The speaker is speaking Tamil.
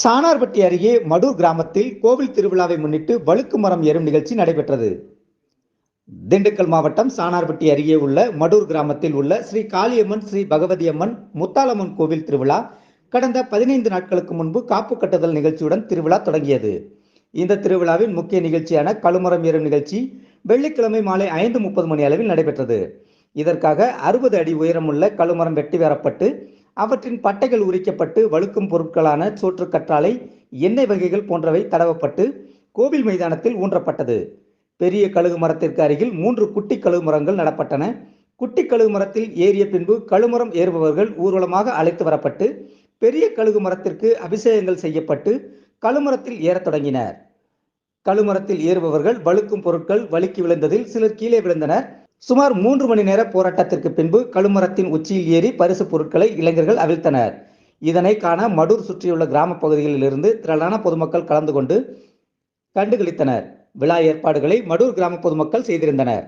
சானார்பட்டி அருகே மடூர் கிராமத்தில் கோவில் திருவிழாவை முன்னிட்டு வழுக்கு மரம் ஏறும் நிகழ்ச்சி நடைபெற்றது. திண்டுக்கல் மாவட்டம் சானார்பட்டி அருகே உள்ள மடூர் கிராமத்தில் உள்ள ஸ்ரீ காளியம்மன் ஸ்ரீ பகவதியம்மன் முத்தாலம்மன் கோவில் திருவிழா கடந்த பதினைந்து நாட்களுக்கு முன்பு காப்பு கட்டுதல் நிகழ்ச்சியுடன் திருவிழா தொடங்கியது. இந்த திருவிழாவின் முக்கிய நிகழ்ச்சியான கழுமரம் ஏறும் நிகழ்ச்சி வெள்ளிக்கிழமை மாலை ஐந்து முப்பது மணி அளவில் நடைபெற்றது. இதற்காக அறுபது அடி உயரமுள்ள கழுமரம் வெட்டி வரப்பட்டு அவற்றின் பட்டைகள் உரிக்கப்பட்டு வழுக்கும் பொருட்களான சோற்று கற்றாழை எண்ணெய் வகைகள் போன்றவை தடவப்பட்டு கோவில் மைதானத்தில் ஊன்றப்பட்டது. பெரிய கழுகு மரத்திற்கு அருகில் மூன்று குட்டி கழுகு மரங்கள் நடப்பட்டன. குட்டி கழுகு மரத்தில் ஏறிய பின்பு கழுமரம் ஏறுபவர்கள் ஊர்வலமாக அழைத்து வரப்பட்டு பெரிய கழுகு மரத்திற்கு அபிஷேகங்கள் செய்யப்பட்டு கழுமரத்தில் ஏறத் தொடங்கினர். கழுமரத்தில் ஏறுபவர்கள் வழுக்கும் பொருட்கள் வழுக்கி விழுந்ததில் சிலர் கீழே விழுந்தனர். சுமார் மூன்று மணி நேர போராட்டத்திற்கு பின்பு கழுமரத்தின் உச்சியில் ஏறி பரிசு பொருட்களை இளைஞர்கள் அவிழ்த்தனர். இதனை காண மடூர் சுற்றியுள்ள கிராம பகுதிகளில் இருந்து திரளான பொதுமக்கள் கலந்து கொண்டு கண்டுகளித்தனர். விழா ஏற்பாடுகளை மடூர் கிராம பொதுமக்கள் செய்திருந்தனர்.